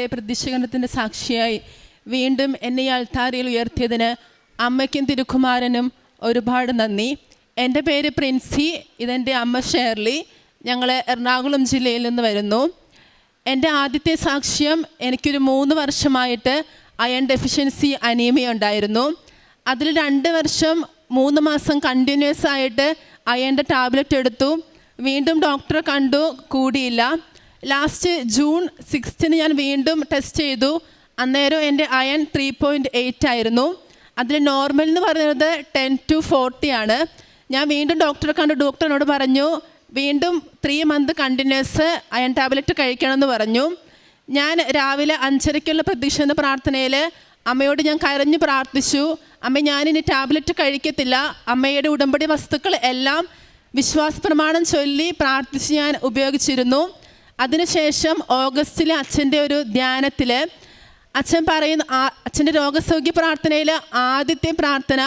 അമ്മയുടെ പ്രതിഷേധത്തിന്റെ സാക്ഷിയായി വീണ്ടും എന്നെ ഈ അൾത്താരയിൽ ഉയർത്തിയതിന് അമ്മയ്ക്കും തിരുക്കുമാരനും ഒരുപാട് നന്ദി. എന്റെ പേര് പ്രിൻസി ഇതെന്റെ അമ്മ ഷേർലി. ഞങ്ങൾ എറണാകുളം ജില്ലയിൽ നിന്ന് വരുന്നു. എന്റെ ആദ്യത്തെ സാക്ഷ്യം എനിക്കൊരു മൂന്ന് വർഷമായിട്ട് അയൺ ഡെഫിഷ്യൻസി അനീമിയ ഉണ്ടായിരുന്നു. അതിൽ രണ്ട് വർഷം മൂന്ന് മാസം കണ്ടിന്യൂസ് ആയിട്ട് അയന്റെ ടാബ്ലറ്റ് എടുത്തു. വീണ്ടും ഡോക്ടറെ കണ്ടു കൂടിയില്ല. ലാസ്റ്റ് ജൂൺ സിക്സ്തിന് ഞാൻ വീണ്ടും ടെസ്റ്റ് ചെയ്തു. അന്നേരം എന്റെ അയൺ ത്രീ പോയിന്റ് എയ്റ്റ് ആയിരുന്നു. അതിൽ നോർമൽ എന്ന് പറയുന്നത് ടെൻ ടു ഫോർട്ടി ആണ്. ഞാൻ വീണ്ടും ഡോക്ടറെ കണ്ടു ഡോക്ടറിനോട് പറഞ്ഞു വീണ്ടും three month continuous iron tablet കഴിക്കണമെന്ന് പറഞ്ഞു. ഞാൻ രാവിലെ അഞ്ചരയ്ക്കുള്ള പ്രതീക്ഷ പ്രാർത്ഥനയിൽ അമ്മയോട് ഞാൻ കരഞ്ഞു പ്രാർത്ഥിച്ചു. അമ്മ ഞാനിനി ടാബ്ലറ്റ് കഴിക്കത്തില്ല. അമ്മയുടെ ഉടമ്പടി വസ്തുക്കൾ എല്ലാം വിശ്വാസ പ്രമാണം ചൊല്ലി പ്രാർത്ഥിച്ച് ഞാൻ ഉപയോഗിച്ചിരുന്നു. അതിനുശേഷം ഓഗസ്റ്റിലെ അച്ഛന്റെ ഒരു ധ്യാനത്തിൽ അച്ഛൻ പറയുന്ന അച്ഛന്റെ രോഗസൗഖ്യ പ്രാർത്ഥനയിൽ ആദ്യത്തെ പ്രാർത്ഥന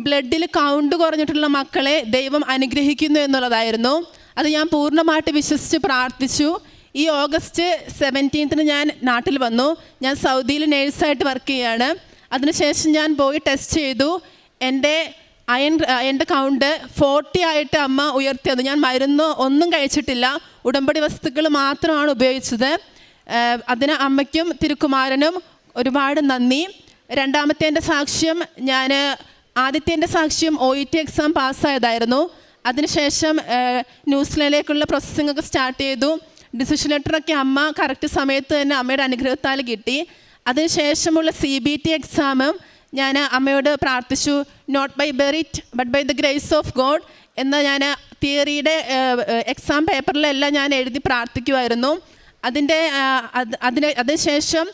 ബ്ലഡിൽ കൗണ്ട് കുറഞ്ഞിട്ടുള്ള മക്കളെ ദൈവം അനുഗ്രഹിക്കുന്നു എന്നുള്ളതായിരുന്നു. അത് ഞാൻ പൂർണമായിട്ട് വിശ്വസിച്ച് പ്രാർത്ഥിച്ചു. ഈ ഓഗസ്റ്റ് സെവന്റീൻത്തിന് ഞാൻ നാട്ടിൽ വന്നു. ഞാൻ സൗദിയിൽ നേഴ്സായിട്ട് വർക്ക് ചെയ്യുകയാണ് അതിനുശേഷം ഞാൻ പോയി ടെസ്റ്റ് ചെയ്തു. എന്റെ അയൺ എന്റെ കൗണ്ട് ഫോർട്ടി ആയിട്ട് അമ്മ ഉയർത്തിയത് ഞാൻ മരുന്ന് ഒന്നും കഴിച്ചിട്ടില്ല. ഉടമ്പടി വസ്തുക്കൾ മാത്രമാണ് ഉപയോഗിച്ചത്. അതിന് അമ്മയ്ക്കും തിരുക്കുമാരനും ഒരുപാട് നന്ദി. രണ്ടാമത്തെ എന്റെ സാക്ഷ്യം ഞാൻ ആദ്യത്തെ എന്റെ സാക്ഷ്യം ഒ ഇ ടി എക്സാം പാസ്സായതായിരുന്നു. അതിനുശേഷം ന്യൂസിലൻഡിലേക്കുള്ള പ്രോസസ്സിംഗ് ഒക്കെ സ്റ്റാർട്ട് ചെയ്തു. ഡിസിഷൻ ലെറ്ററൊക്കെ അമ്മ കറക്റ്റ് സമയത്ത് തന്നെ അമ്മയുടെ അനുഗ്രഹത്താൽ കിട്ടി. അതിനുശേഷമുള്ള സി ബി ടി എക്സാമും ഞാൻ അമ്മയോട് പ്രാർത്ഥിച്ചു not by merit but by the grace of God എന്ന ഞാൻ തിയറിയുടെ എക്സാം പേപ്പറിലെല്ലാം ഞാൻ എഴുതി പ്രാർത്ഥിക്കുമായിരുന്നു അതിന്റെ അതിന് അതിനുശേഷം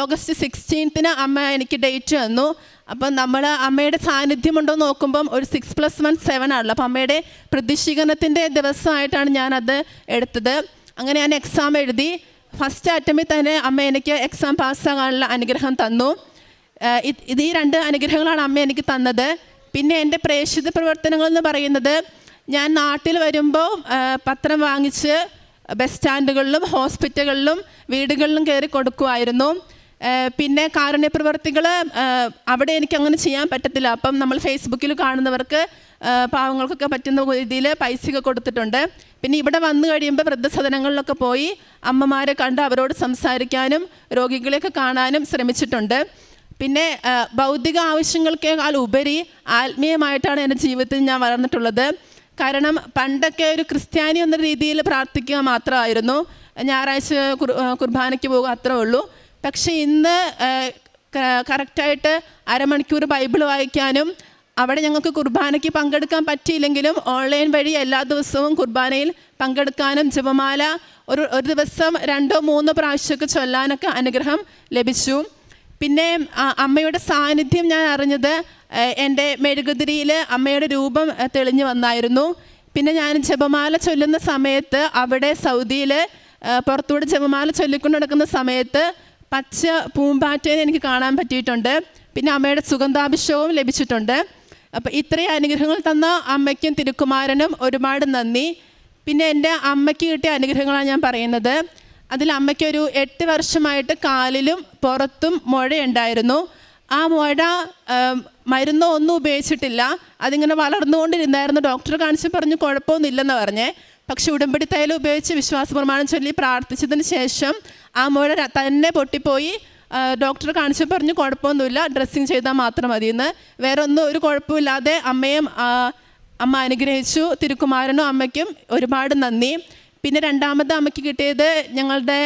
ഓഗസ്റ്റ് സിക്സ്റ്റീൻത്തിന് അമ്മ എനിക്ക് ഡേറ്റ് തന്നു. അപ്പം നമ്മൾ അമ്മയുടെ സാന്നിധ്യമുണ്ടോ നോക്കുമ്പം ഒരു സിക്സ് പ്ലസ് വൺ സെവൻ ആണല്ലോ. അപ്പം അമ്മയുടെ പ്രതിഷീകരണത്തിന്റെ ദിവസമായിട്ടാണ് ഞാനത് എടുത്തത്. അങ്ങനെ ഞാൻ എക്സാം എഴുതി. ഫസ്റ്റ് ആറ്റമിൽ തന്നെ അമ്മ എനിക്ക് എക്സാം പാസ്സാകാനുള്ള അനുഗ്രഹം തന്നു. ഇത് ഈ രണ്ട് അനുഗ്രഹങ്ങളാണ് അമ്മ എനിക്ക് തന്നത്. പിന്നെ എന്റെ പ്രേക്ഷിത പ്രവർത്തനങ്ങൾ എന്ന് പറയുന്നത് ഞാൻ നാട്ടിൽ വരുമ്പോൾ പത്രം വാങ്ങിച്ച് ബസ് സ്റ്റാൻഡുകളിലും ഹോസ്പിറ്റലുകളിലും വീടുകളിലും കയറി കൊടുക്കുമായിരുന്നു. പിന്നെ കാരുണ്യ പ്രവർത്തികൾ അവിടെ എനിക്ക് അങ്ങനെ ചെയ്യാൻ പറ്റത്തില്ല. അപ്പം നമ്മൾ ഫേസ്ബുക്കിൽ കാണുന്നവർക്ക് പാവങ്ങൾക്കൊക്കെ പറ്റുന്ന രീതിയിൽ പൈസയൊക്കെ കൊടുത്തിട്ടുണ്ട്. പിന്നെ ഇവിടെ വന്നു കഴിയുമ്പോൾ വൃദ്ധസദനങ്ങളിലൊക്കെ പോയി അമ്മമാരെ കണ്ട് അവരോട് സംസാരിക്കാനും രോഗികളെയൊക്കെ കാണാനും ശ്രമിച്ചിട്ടുണ്ട്. പിന്നെ ഭൗതിക ആവശ്യങ്ങൾക്കേക്കാൾ ഉപരി ആത്മീയമായിട്ടാണ് എന്റെ ജീവിതത്തിൽ ഞാൻ വളർന്നിട്ടുള്ളത്. കാരണം പണ്ടൊക്കെ ഒരു ക്രിസ്ത്യാനി എന്ന രീതിയിൽ പ്രാർത്ഥിക്കുക മാത്രമായിരുന്നു. ഞായറാഴ്ച കുർ- കുർബാനയ്ക്ക് പോകുക അത്രേ ഉള്ളൂ. പക്ഷേ ഇന്ന് കറക്റ്റായിട്ട് അരമണിക്കൂർ ബൈബിൾ വായിക്കാനും അവിടെ ഞങ്ങൾക്ക് കുർബാനയ്ക്ക് പങ്കെടുക്കാൻ പറ്റിയില്ലെങ്കിലും ഓൺലൈൻ വഴി എല്ലാ ദിവസവും കുർബാനയിൽ പങ്കെടുക്കാനും ജപമാല ഒരു ഒരു ദിവസം രണ്ടോ മൂന്നോ പ്രാവശ്യമൊക്കെ ചൊല്ലാനൊക്കെ അനുഗ്രഹം ലഭിച്ചു. പിന്നെ അമ്മയുടെ സാന്നിധ്യം ഞാൻ അറിഞ്ഞത് എന്റെ മെഴുകുതിരിയിൽ അമ്മയുടെ രൂപം തെളിഞ്ഞു വന്നായിരുന്നു. പിന്നെ ഞാൻ ജപമാല ചൊല്ലുന്ന സമയത്ത് അവിടെ സൗദിയിൽ പുറത്തൂടെ ജപമാല ചൊല്ലിക്കൊണ്ട് നടക്കുന്ന സമയത്ത് പച്ച പൂമ്പാറ്റേനെ എനിക്ക് കാണാൻ പറ്റിയിട്ടുണ്ട്. പിന്നെ അമ്മയുടെ സുഗന്ധാഭിഷേകവും ലഭിച്ചിട്ടുണ്ട്. അപ്പം ഇത്രയും അനുഗ്രഹങ്ങൾ തന്ന അമ്മയ്ക്കും തിരുക്കുമാരനും ഒരുപാട് നന്ദി. പിന്നെ എന്റെ അമ്മയ്ക്ക് കിട്ടിയ അനുഗ്രഹങ്ങളാണ് ഞാൻ പറയുന്നത്. അതിൽ അമ്മയ്ക്കൊരു എട്ട് വർഷമായിട്ട് കാലിലും പുറത്തും മുഴയുണ്ടായിരുന്നു. ആ മുഴ മരുന്നോ ഒന്നും ഉപയോഗിച്ചിട്ടില്ല. അതിങ്ങനെ വളർന്നുകൊണ്ടിരുന്നായിരുന്നു. ഡോക്ടർ കാണിച്ച് പറഞ്ഞു കുഴപ്പമൊന്നുമില്ലെന്ന് പറഞ്ഞേ. പക്ഷെ ഉടമ്പടി തൈലം ഉപയോഗിച്ച് വിശ്വാസ പ്രമാണം ചൊല്ലി പ്രാർത്ഥിച്ചതിന് ശേഷം ആ മുഴ തന്നെ പൊട്ടിപ്പോയി. ഡോക്ടർ കാണിച്ച് പറഞ്ഞു കുഴപ്പമൊന്നുമില്ല. ഡ്രസ്സിങ് ചെയ്താൽ മാത്രം മതിയെന്ന്. വേറെ ഒന്നും ഒരു കുഴപ്പമില്ലാതെ അമ്മയും അമ്മ അനുഗ്രഹിച്ചു. തിരുക്കുമാരനും അമ്മയ്ക്കും ഒരുപാട് നന്ദി. പിന്നെ രണ്ടാമത് അമ്മയ്ക്ക് കിട്ടിയത് ഞങ്ങളുടെ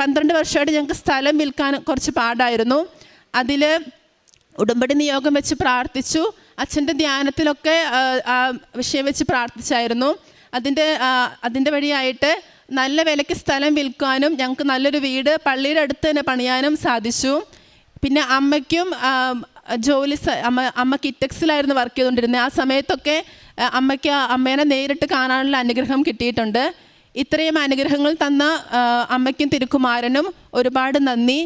പന്ത്രണ്ട് വർഷമായിട്ട് ഞങ്ങൾക്ക് സ്ഥലം വിൽക്കാൻ കുറച്ച് പാടായിരുന്നു. അതിൽ ഉടമ്പടി നിയോഗം വെച്ച് പ്രാർത്ഥിച്ചു. അച്ഛന്റെ ധ്യാനത്തിലൊക്കെ ആ, വിഷയം വെച്ച് പ്രാർത്ഥിച്ചായിരുന്നു. അതിന്റെ അതിന്റെ വഴിയായിട്ട് നല്ല വിലയ്ക്ക് സ്ഥലം വിൽക്കാനും ഞങ്ങൾക്ക് നല്ലൊരു വീട് പള്ളിയുടെ അടുത്ത് തന്നെ പണിയാനും സാധിച്ചു. പിന്നെ അമ്മയ്ക്കും ജോലി അമ്മ അമ്മ കിറ്റക്സിലായിരുന്നു വർക്ക് ചെയ്തുകൊണ്ടിരുന്നത്. ആ സമയത്തൊക്കെ അമ്മയ്ക്ക് അമ്മേനെ നേരിട്ട് കാണാനുള്ള അനുഗ്രഹം കിട്ടിയിട്ടുണ്ട്. ഇത്രയും അനുഗ്രഹങ്ങൾ തന്ന അമ്മയ്ക്കും തിരുക്കുമാരനും ഒരുപാട് നന്ദി.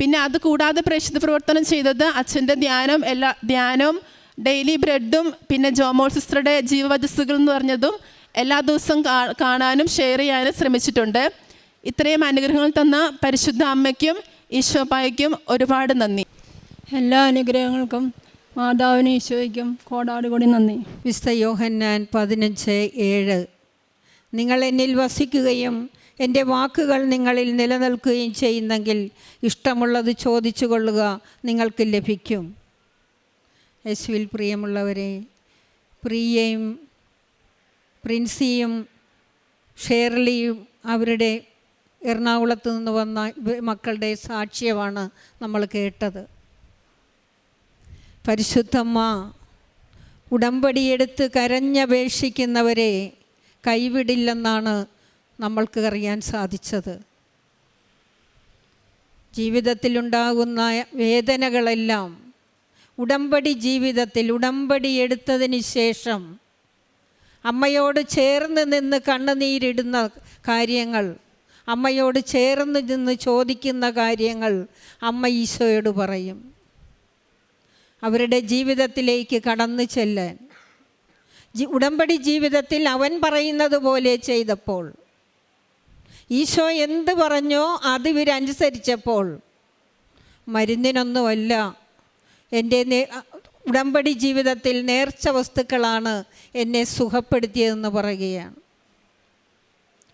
പിന്നെ അത് കൂടാതെ പ്രേക്ഷിത പ്രവർത്തനം ചെയ്തത് അച്ഛന്റെ ധ്യാനം എല്ലാ ധ്യാനവും ഡെയിലി ബ്രെഡും പിന്നെ ജോമോൾ സിസ്റ്ററുടെ ജീവവജസ്സുകൾ എന്ന് പറഞ്ഞതും എല്ലാ ദിവസവും കാണാനും ഷെയർ ചെയ്യാനും ശ്രമിച്ചിട്ടുണ്ട്. ഇത്രയും അനുഗ്രഹങ്ങൾ തന്ന പരിശുദ്ധ അമ്മയ്ക്കും ഈശോപ്പായ്ക്കും ഒരുപാട് നന്ദി. എല്ലാ അനുഗ്രഹങ്ങൾക്കും മാതാവിനും ഈശോയ്ക്കും കോടാട് കൂടി നന്ദി. വിശുദ്ധ യോഹന്നാൻ പതിനഞ്ച് ഏഴ്. നിങ്ങൾ എന്നിൽ വസിക്കുകയും എന്റെ വാക്കുകൾ നിങ്ങളിൽ നിലനിൽക്കുകയും ചെയ്യുന്നെങ്കിൽ ഇഷ്ടമുള്ളത് ചോദിച്ചു കൊള്ളുക നിങ്ങൾക്ക് ലഭിക്കും. യേശുവിൽ പ്രിയമുള്ളവരെ പ്രിയയും പ്രിൻസിയും ഷേർലിയും അവരുടെ എറണാകുളത്ത് നിന്ന് വന്ന മക്കളുടെ സാക്ഷ്യമാണ് നമ്മൾ കേട്ടത്. പരിശുദ്ധമ്മ ഉടമ്പടിയെടുത്ത് കരഞ്ഞപേക്ഷിക്കുന്നവരെ കൈവിടില്ലെന്നാണ് നമ്മൾക്ക് അറിയാൻ സാധിച്ചത്. ജീവിതത്തിലുണ്ടാകുന്ന വേദനകളെല്ലാം ഉടമ്പടി ജീവിതത്തിൽ ഉടമ്പടി എടുത്തതിന് ശേഷം അമ്മയോട് ചേർന്ന് നിന്ന് കണ്ണുനീരിടുന്ന കാര്യങ്ങൾ അമ്മയോട് ചേർന്ന് നിന്ന് ചോദിക്കുന്ന കാര്യങ്ങൾ അമ്മ ഈശോയോട് പറയും. അവരുടെ ജീവിതത്തിലേക്ക് കടന്നു ചെല്ലാൻ. ഉടമ്പടി ജീവിതത്തിൽ അവൻ പറയുന്നത് പോലെ ചെയ്തപ്പോൾ ഈശോ എന്ത് പറഞ്ഞോ അത് ഇവരനുസരിച്ചപ്പോൾ മരുന്നിനൊന്നുമല്ല എന്റെ ഉടമ്പടി ജീവിതത്തിൽ നേർച്ച വസ്തുക്കളാണ് എന്നെ സുഖപ്പെടുത്തിയതെന്ന് പറയുകയാണ്.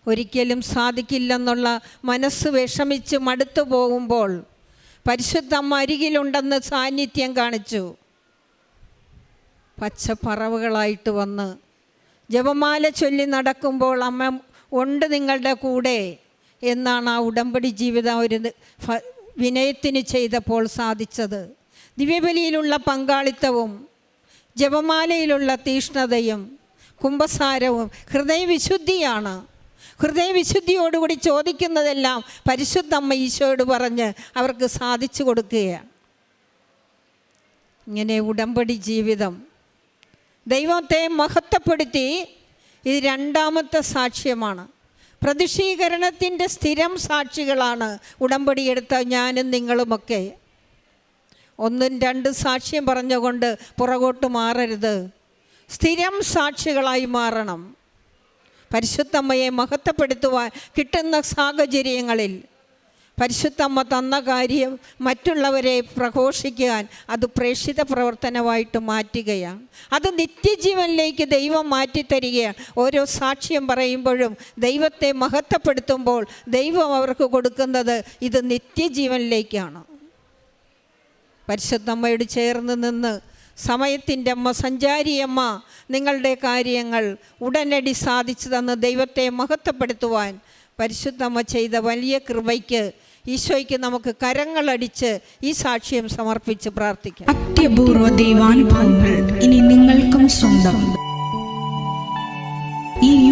ഒരിക്കലും സാധിക്കില്ലെന്നുള്ള മനസ്സ് വിഷമിച്ച് മടുത്തു പോകുമ്പോൾ പരിശുദ്ധമ്മ അരികിലുണ്ടെന്ന് സാന്നിധ്യം കാണിച്ചു. പച്ചപ്പറവുകളായിട്ട് വന്ന് ജപമാല ചൊല്ലി നടക്കുമ്പോൾ അമ്മ ഉണ്ട് നിങ്ങളുടെ കൂടെ എന്നാണ് ആ ഉടമ്പടി ജീവിതം ഒരു വിനയത്തിന് ചെയ്തപ്പോൾ സാധിച്ചത്. ദിവ്യബലിയിലുള്ള പങ്കാളിത്തവും ജപമാലയിലുള്ള തീഷ്ണതയും കുംഭസാരവും ഹൃദയവിശുദ്ധിയാണ്. ഹൃദയവിശുദ്ധിയോടുകൂടി ചോദിക്കുന്നതെല്ലാം പരിശുദ്ധ അമ്മ ഈശോയോട് പറഞ്ഞ് അവർക്ക് സാധിച്ചു കൊടുക്കുകയാണ്. ഇങ്ങനെ ഉടമ്പടി ജീവിതം. ദൈവത്തെ മഹത്വപ്പെടുത്തി ഇത് രണ്ടാമത്തെ സാക്ഷ്യമാണ്. പ്രതിഷീകരണത്തിന്റെ സ്ഥിരം സാക്ഷികളാണ് ഉടമ്പടി എടുത്ത ഞാനും നിങ്ങളുമൊക്കെ. ഒന്നും രണ്ട് സാക്ഷ്യം പറഞ്ഞുകൊണ്ട് പുറകോട്ട് മാറരുത്. സ്ഥിരം സാക്ഷികളായി മാറണം. പരിശുദ്ധമ്മയെ മഹത്വപ്പെടുത്തുവാൻ കിട്ടുന്ന സാഹചര്യങ്ങളിൽ പരിശുദ്ധമ്മ തന്ന കാര്യം മറ്റുള്ളവരെ പ്രഘോഷിക്കാൻ അത് പ്രേക്ഷിത പ്രവർത്തനമായിട്ട് മാറ്റുകയാണ്. അത് നിത്യജീവനിലേക്ക് ദൈവം മാറ്റിത്തരികയാണ്. ഓരോ സാക്ഷ്യം പറയുമ്പോഴും ദൈവത്തെ മഹത്വപ്പെടുത്തുമ്പോൾ ദൈവം അവർക്ക് കൊടുക്കുന്നത് ഇത് നിത്യജീവനിലേക്കാണ്. പരിശുദ്ധമ്മയോട് ചേർന്ന് നിന്ന് സമയത്തിന്റെ അമ്മ സഞ്ചാരിയമ്മ നിങ്ങളുടെ കാര്യങ്ങൾ ഉടനടി സാധിച്ചു തന്ന് ദൈവത്തെ മഹത്വപ്പെടുത്തുവാൻ പരിശുദ്ധമ്മ ചെയ്ത വലിയ കൃപയ്ക്ക് ഈശോയ്ക്ക് നമുക്ക് കരങ്ങളടിച്ച് ഈ സാക്ഷ്യം സമർപ്പിച്ച് പ്രാർത്ഥിക്കാം. അത്യപൂർവ ദൈവാനുഭവങ്ങൾ ഇനി നിങ്ങൾക്കും സ്വന്തം. ഈ